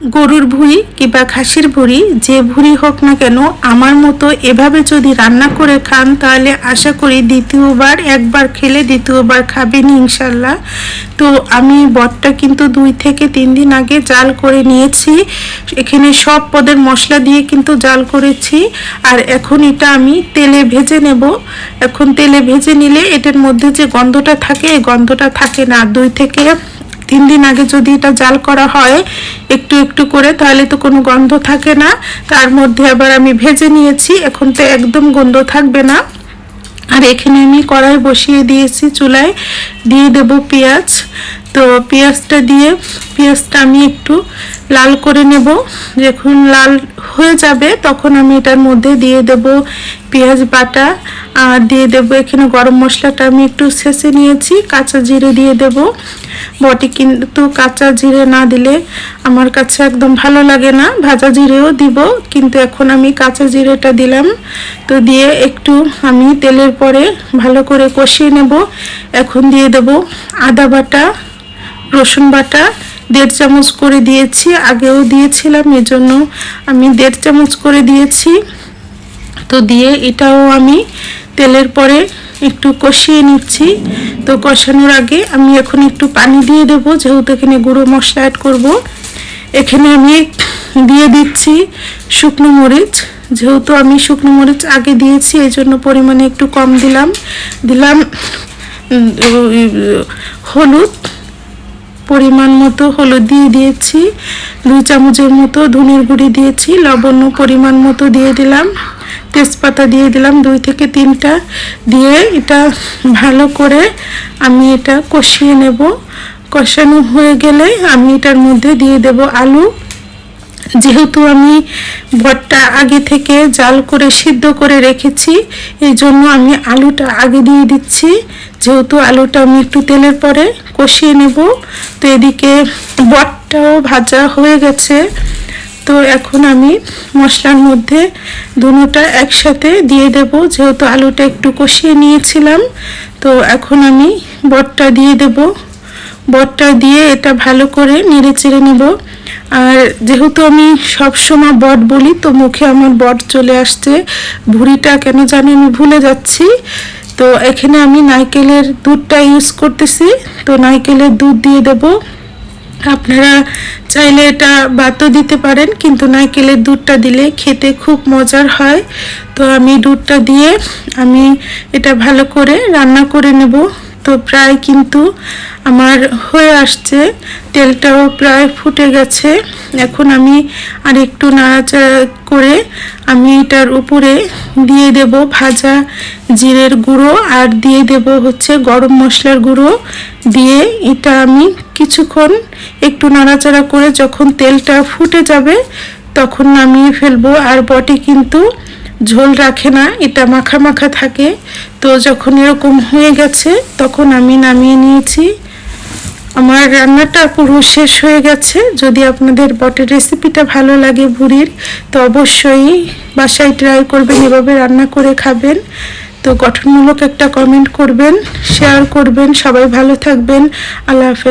গরুর ভুঁড়ি কিংবা খাসির ভুঁড়ি, যে ভুঁড়ি হোক না কেন, আমার মতো এভাবে যদি রান্না করে খান, তাহলে আশা করি দ্বিতীয়বার একবার খেলে দ্বিতীয়বার খাবেন ইনশাল্লাহ। তো আমি বটটা কিন্তু দুই থেকে তিন দিন আগে জাল করে নিয়েছি। এখানে সব পদের মশলা দিয়ে কিন্তু জাল করেছি। আর এখন এটা আমি তেলে ভেজে নেব। এখন তেলে ভেজে নিলে এটার মধ্যে যে গন্ধটা থাকে, এই গন্ধটা থাকে না। দুই থেকে তিন দিন আগে যদি এটা জাল করা হয়, একটু একটু করে, তাহলে তো কোনো গন্ধ থাকে না। তার মধ্যে আবার আমি ভেজে নিয়েছি, এখন তো একদম গন্ধ থাকবে না। আর এখানে আমি কড়াই বসিয়ে দিয়েছি চুলায়, দিয়ে দেব পেঁয়াজ। তো পেঁয়াজটা দিয়ে, পেঁয়াজটা আমি একটু লাল করে নেব। যখন লাল হয়ে যাবে, তখন আমি এটার মধ্যে দিয়ে দেব পেঁয়াজ বাটা। আর দিয়ে দেব এখানে গরম মশলাটা আমি একটু শেষে নিয়েছি, কাঁচা জিরে দিয়ে দেব। বটি কিন্তু কাঁচা জিরে না দিলে আমার কাছে একদম ভালো লাগে না। ভাজা জিরেও দিব, কিন্তু এখন আমি কাঁচা জিরেটা দিলাম। তো দিয়ে একটু আমি তেলের পরে ভালো করে কষিয়ে নেব। এখন দিয়ে দেব আদা বাটা। রসুন বাটা, দেড় চামচ করে দিয়েছি, আগেও দিয়েছিলাম, এজন্য আমি দেড় চামচ করে দিয়েছি। তো দিয়ে এটাও আমি তেলের পরে একটু কষিয়ে নিচ্ছি। তো কষানোর আগে আমি এখন একটু পানি দিয়ে দেবো, যেহেতু এখানে গুঁড়ো মশলা অ্যাড করব। এখানে আমি দিয়ে দিচ্ছি শুকনো মরিচ, যেহেতু আমি শুকনো মরিচ আগে দিয়েছি এই জন্য পরিমাণে একটু কম দিলাম। দিলাম হলুদ। পরিমাণ মতো হলুদ দিয়ে দিয়েছি দু চামচের মতো ধনের গুঁড়ি দিয়েছি, লবণ পরিমাণ মতো দিয়ে দিলাম, তেজপাতা দিয়ে দিলাম দুই থেকে তিনটা, দিয়ে এটা ভালো করে আমি এটা কষিয়ে নেব। কষানো হয়ে গেলে আমি এটার মধ্যে দিয়ে দেব আলু। যেহেতু আমি ভটটা আগে থেকে জাল করে সিদ্ধ করে রেখেছি, এই জন্য আমি আলুটা আগে দিয়ে দিচ্ছি। যেহেতু আলুটা আমি একটু তেলের পরে কষিয়ে নেব, তো এদিকে বটটাও ভাজা হয়ে গেছে। তো এখন আমি মশলার মধ্যে দুটোটা একসাথে দিয়ে দেব, যেহেতু আলুটা একটু কষিয়ে নিয়েছিলাম। তো এখন আমি বটটা দিয়ে দেব। বটটা দিয়ে এটা ভালো করে নেড়ে চেড়ে নেব। আর যেহেতু আমি সব সময় বট বলি, তো মুখে আমার বট চলে আসছে। ভুড়িটা কেন জানি আমি ভুলে যাচ্ছি। তো এখানে আমি নারকেলের দুধটা ইউজ করতেছি। তো নারকেলের দুধ দিয়ে দেবো। আপনারা চাইলে এটা বাতও দিতে পারেন, কিন্তু নারকেলের দুধটা দিলে খেতে খুব মজার হয়। তো আমি দুধটা দিয়ে আমি এটা ভালো করে রান্না করে নেব। তো প্রায় কিন্তু আমার হয়ে আসছে। তেলটাও প্রায় ফুটে গেছে। এখন আমি আর একটু নাড়াচাড়া করে আমি এটার উপরে দিয়ে দেব ভাজা জিরের গুঁড়ো আর দিয়ে দেব হচ্ছে গরম মশলার গুঁড়ো। দিয়ে এটা আমি কিছুক্ষণ একটু নাড়াচাড়া করে যখন তেলটা ফুটে যাবে তখন নামিয়ে ফেলব। আর বটে কিন্তু ঝোল রাখে না, এটা মাখা মাখা থাকে। তো যখন এরকম হয়ে গেছে, তখন আমি নামিয়ে নিয়েছি। আমার রান্নাটা পুরো শেষ হয়ে গেছে। যদি আপনাদের বটের রেসিপিটা ভালো লাগে ভুড়ির তো অবশ্যই বাসায় ট্রাই করবেন, এভাবে রান্না করে খাবেন। তো গঠনমূলক একটা কমেন্ট করবেন শেয়ার করবেন। সবাই ভালো থাকবেন। আল্লাহ হাফেজ।